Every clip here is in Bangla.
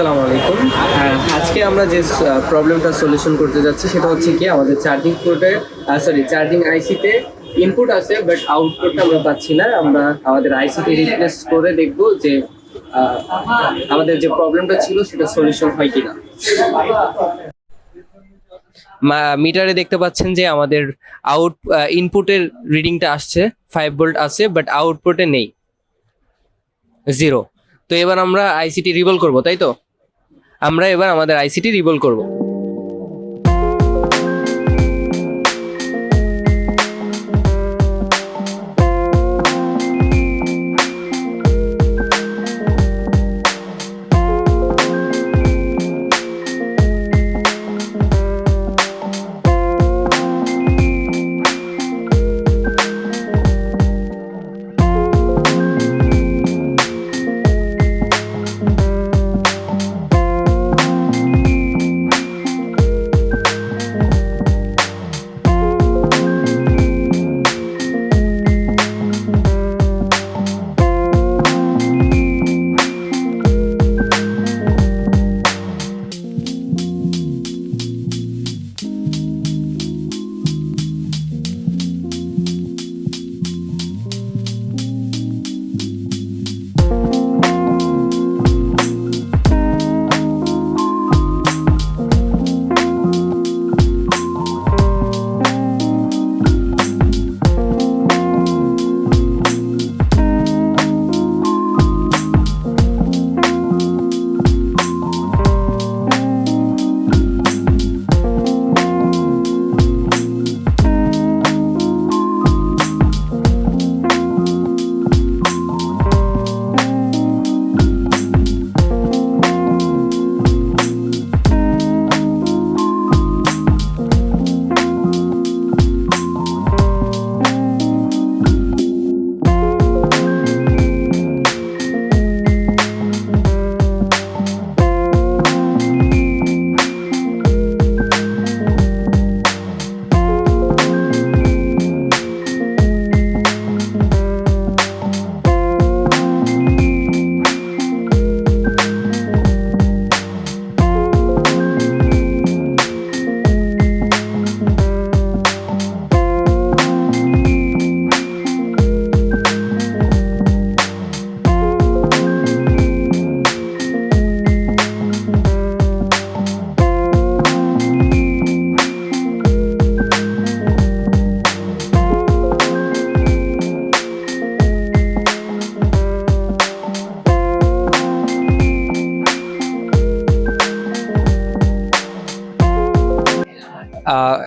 আসসালামু আলাইকুম। আজকে আমরা যে প্রবলেমটা সলিউশন করতে যাচ্ছি সেটা হচ্ছে কি, আমাদের চার্জিং পোর্টে সরি চার্জিং আইসিতে ইনপুট আছে বাট আউটপুটটা আমরা পাচ্ছি না। আমরা আমাদের আইসিটি রিপ্লেস করে দেখব যে আমাদের যে প্রবলেমটা ছিল, সেটা সলিউশন হয় কিনা। মিটারে দেখতে পাচ্ছেন যে আমাদের আউট ইনপুটের রিডিংটা আসছে ফাইভ ভোল্ট আছে বাট আউটপুটে নেই। জিরো তো এবার আমরা আইসিটি রিভল করব, তাই তো? আমরা এবার আমাদের আইসিটি রিভল করব।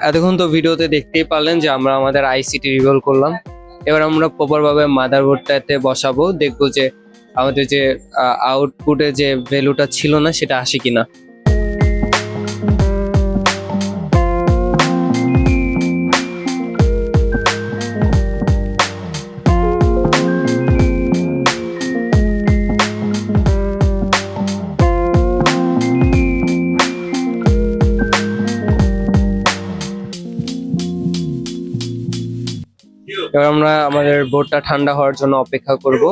এতক্ষণ তো ভিডিওতে দেখতেই পারলেন যে আমরা আমাদের আইসিটি রিভল করলাম। এবার আমরা প্রপারভাবে মাদারবোর্ডটাতে বসাবো, দেখব যে আমাদের যে আউটপুটে যে ভ্যালুটা ছিল না, সেটা আসে কিনা। এবার আমরা আমাদের বোর্ডটা ঠান্ডা হওয়ার জন্য অপেক্ষা করব।